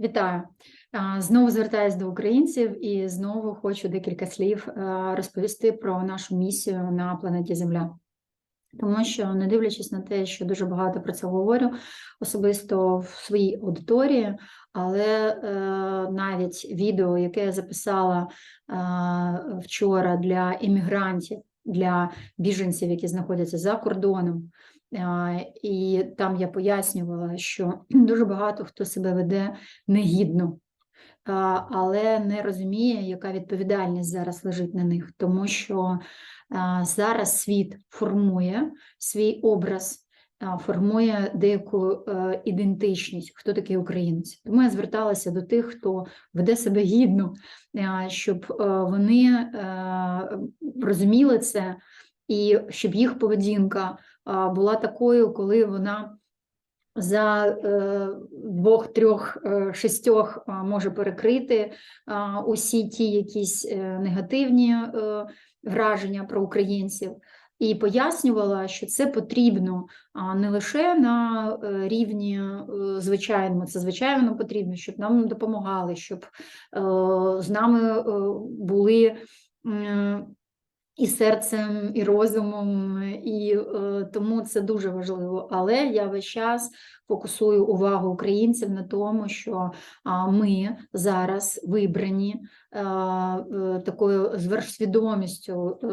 Вітаю! Знову звертаюсь до українців і знову хочу декілька слів е, розповісти про нашу місію на планеті Земля. Тому що, не дивлячись на те, що дуже багато про це говорю, особисто в своїй аудиторії, але е, навіть відео, яке я записала е, вчора для іммігрантів, для біженців, які знаходяться за кордоном, і там я пояснювала, що дуже багато хто себе веде негідно, але не розуміє, яка відповідальність зараз лежить на них, тому що зараз світ формує свій образ. Формує деяку е, ідентичність, хто такий українець. Тому я зверталася до тих, хто веде себе гідно, щоб е, вони е, розуміли це, і щоб їх поведінка була такою, коли вона за е, двох, трьох, е, шістьох може перекрити усі ті якісь е, негативні враження про українців. І пояснювала, що це потрібно не лише на рівні звичайному, це звичайно потрібно, щоб нам допомагали, щоб з нами були. І серцем, і розумом, і е, тому це дуже важливо. Але я весь час фокусую увагу українців на тому, що ми зараз вибрані е, е, такою зверхсвідомістю е,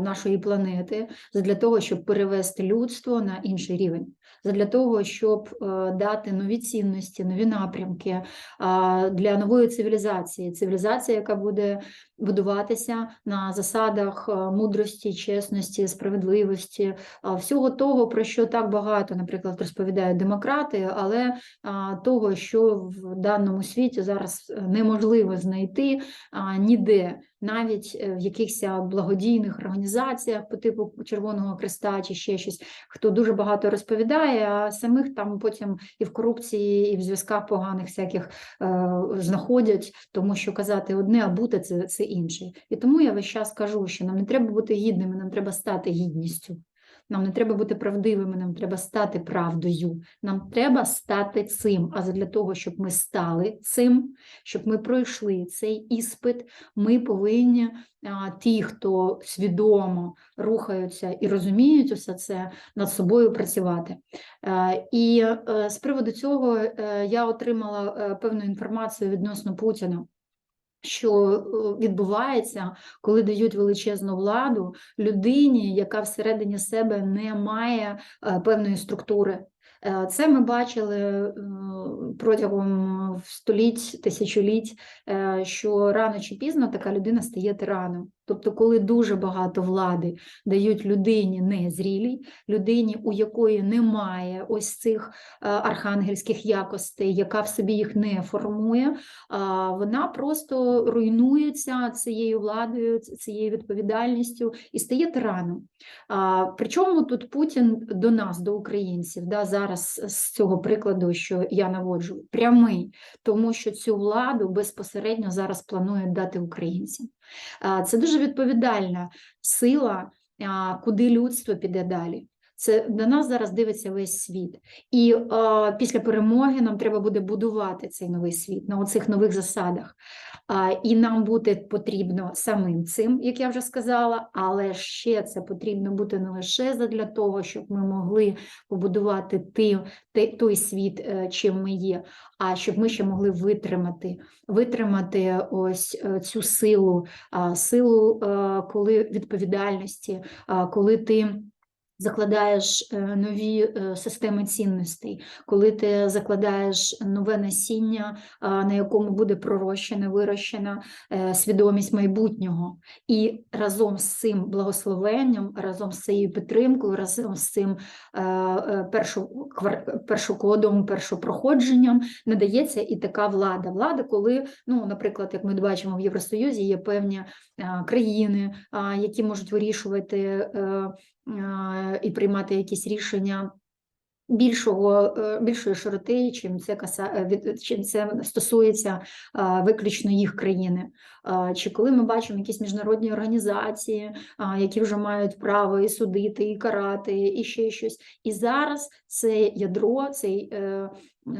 нашої планети для того, щоб перевести людство на інший рівень, для того, щоб е, дати нові цінності, нові напрямки для нової цивілізації, цивілізація, яка буде будуватися на засадах е, мудрості, чесності, справедливості, е, всього того, про що так багато, наприклад, розповідають демократи, але того, що в даному світі зараз е, неможливо знайти ніде, навіть е, в якихось благодійних організаціях по типу Червоного Христа чи ще щось, хто дуже багато розповідає, а самих там потім і в корупції, і в зв'язках поганих всяких е, знаходять, тому що казати одне, а бути це, це інше. І тому я весь час кажу, що нам не треба бути гідними, нам треба стати гідністю. Нам не треба бути правдивими, нам треба стати правдою. Нам треба стати цим. А для того, щоб ми стали цим, щоб ми пройшли цей іспит, ми повинні ті, хто свідомо рухаються і розуміють усе це, над собою працювати. Е, І е, з приводу цього е, я отримала певну інформацію відносно Путіна. Що е, відбувається, коли дають величезну владу людині, яка всередині себе не має е, певної структури. Е, Це ми бачили протягом століть, тисячоліть, що рано чи пізно така людина стає тираном. Тобто, коли дуже багато влади дають людині незрілій, людині, у якої немає ось цих е, архангельських якостей, яка в собі їх не формує, вона просто руйнується цією владою, цією відповідальністю і стає тираном. Причому тут Путін до нас, до українців, да, зараз з цього прикладу, що я наводжу, прямий, тому що цю владу безпосередньо зараз планують дати українцям. Це дуже відповідальна сила, куди людство піде далі. Це на нас зараз дивиться весь світ, і е, після перемоги нам треба буде будувати цей новий світ на оцих нових засадах. А, і нам буде потрібно самим цим, як я вже сказала, але ще це потрібно бути не лише для того, щоб ми могли побудувати ти, те- той світ, е, чим ми є, а щоб ми ще могли витримати, витримати ось е, цю силу, а, силу, е, коли відповідальності, а, коли ти. Закладаєш е, нові е, системи цінностей, коли ти закладаєш нове насіння, на якому буде пророщена, вирощена е, свідомість майбутнього, і разом з цим благословенням, разом з цією підтримкою, разом з цим першу, першокодом, першопроходженням надається і така влада. Влада, коли, ну, наприклад, як ми бачимо в Євросоюзі, є певні країни, які можуть вирішувати. Е, і приймати якісь рішення більшого, е, більшої широти, чим це каса, е, від- чим це стосується виключно їх країни. Чи коли ми бачимо якісь міжнародні організації, які вже мають право і судити, і карати, і ще щось. І зараз це ядро, цей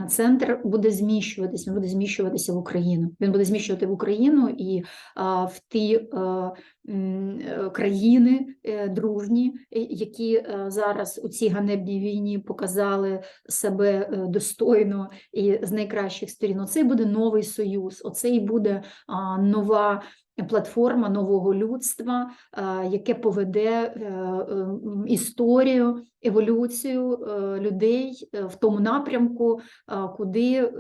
центр буде зміщуватися, він буде зміщуватися в Україну. Він буде зміщувати в Україну і а, в ті а, м, е, країни е, дружні, е, які е, зараз у цій ганебній війні показали себе е, достойно і з найкращих сторін. Оцей буде новий союз, оцей буде а, нова платформа нового людства, яке поведе е, е, історію, еволюцію е, людей е, в тому напрямку, куди, е,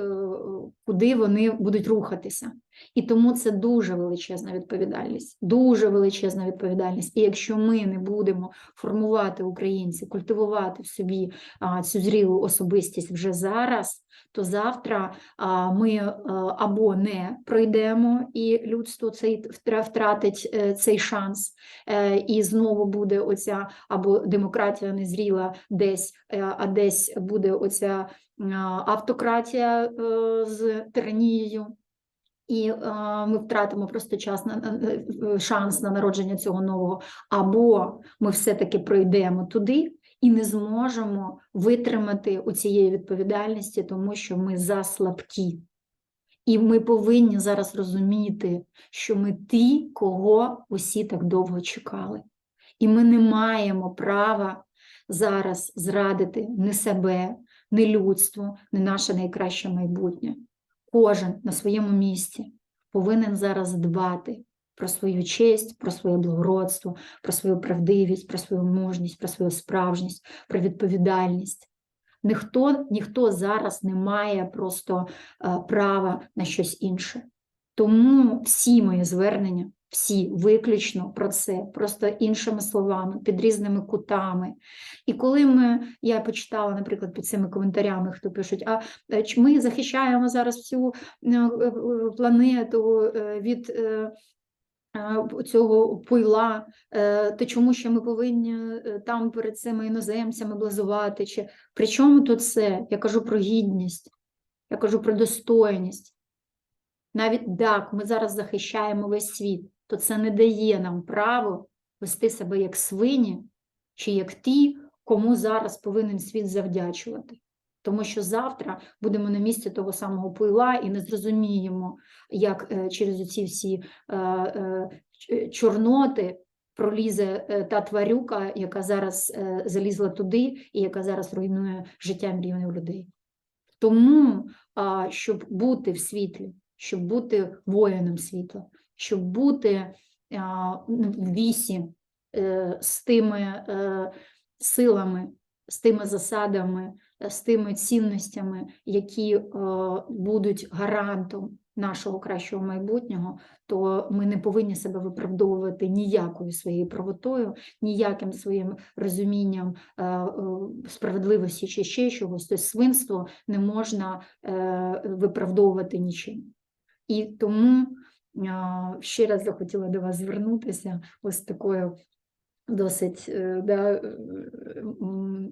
куди вони будуть рухатися. І тому це дуже величезна відповідальність, дуже величезна відповідальність. І якщо ми не будемо формувати українці, культивувати в собі а, цю зрілу особистість вже зараз, то завтра а, ми а, або не пройдемо, і людство цей втра- втратить е, цей шанс, е, і знову буде оця або демократія незріла десь, е, а десь буде оця автократія е, з тиранією. І е, ми втратимо просто час на е, шанс на народження цього нового, або ми все-таки пройдемо туди і не зможемо витримати у цієї відповідальності, тому що ми заслабкі. І ми повинні зараз розуміти, що ми ті, кого усі так довго чекали. І ми не маємо права зараз зрадити ні себе, ні людство, ні наше найкраще майбутнє. Кожен на своєму місці повинен зараз дбати про свою честь, про своє благородство, про свою правдивість, про свою мужність, про свою справжність, про відповідальність. Ніхто, ніхто зараз не має просто е, права на щось інше. Тому всі мої звернення, всі виключно про це, просто іншими словами, під різними кутами. І коли ми, я почитала, наприклад, під цими коментарями, хто пишуть, а е, чи ми захищаємо зараз всю е, е, планету від цього пойла, то чому ще ми повинні там перед цими іноземцями блазувати? Чи при тут це? Я кажу про гідність, я кажу про достойність. Навіть так, ми зараз захищаємо весь світ, то це не дає нам право вести себе як свині чи як ті, кому зараз повинен світ завдячувати. Тому що завтра будемо на місці того самого пила і не зрозуміємо, як е, через ці всі е, е, чорноти пролізе та тварюка, яка зараз залізла туди і яка зараз руйнує життя мільйонів людей. Тому, щоб бути в світлі, щоб бути воїном світла, щоб бути а, в вісі е, з тими е, силами, з тими засадами, з тими цінностями, які е, будуть гарантом нашого кращого майбутнього, то ми не повинні себе виправдовувати ніякою своєю правотою, ніяким своїм розумінням справедливості чи ще чогось. Тобто свинство не можна виправдовувати нічим. І тому ще раз захотіла до вас звернутися ось такою досить е, да,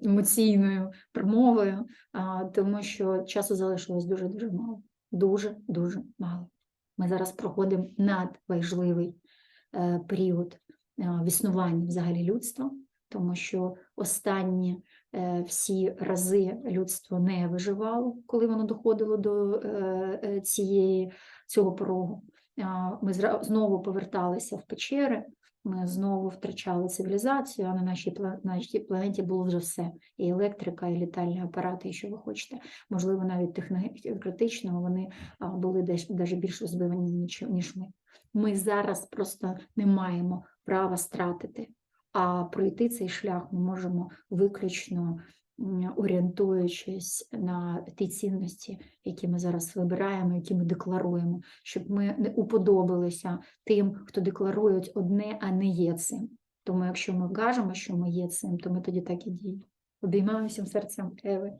емоційною промовою, тому що часу залишилось дуже-дуже мало. Дуже-дуже мало. Ми зараз проходимо надважливий е, період в існуванні взагалі людства, тому що останні е, всі рази людство не виживало, коли воно доходило до е, е, цієї, цього порогу. Ми знову поверталися в печери, ми знову втрачали цивілізацію, а на нашій, нашій планеті було вже все: і електрика, і літальні апарати, і що ви хочете. Можливо, навіть технократично вони були десь більш розвивані, ніж, ніж ми. Ми зараз просто не маємо права стратити. А пройти цей шлях ми можемо виключно орієнтуючись на ті цінності, які ми зараз вибираємо, які ми декларуємо, щоб ми не уподобилися тим, хто декларують одне, а не є цим. Тому якщо ми кажемо, що ми є цим, то ми тоді так і діємо. Обіймаю всім серцем Еви.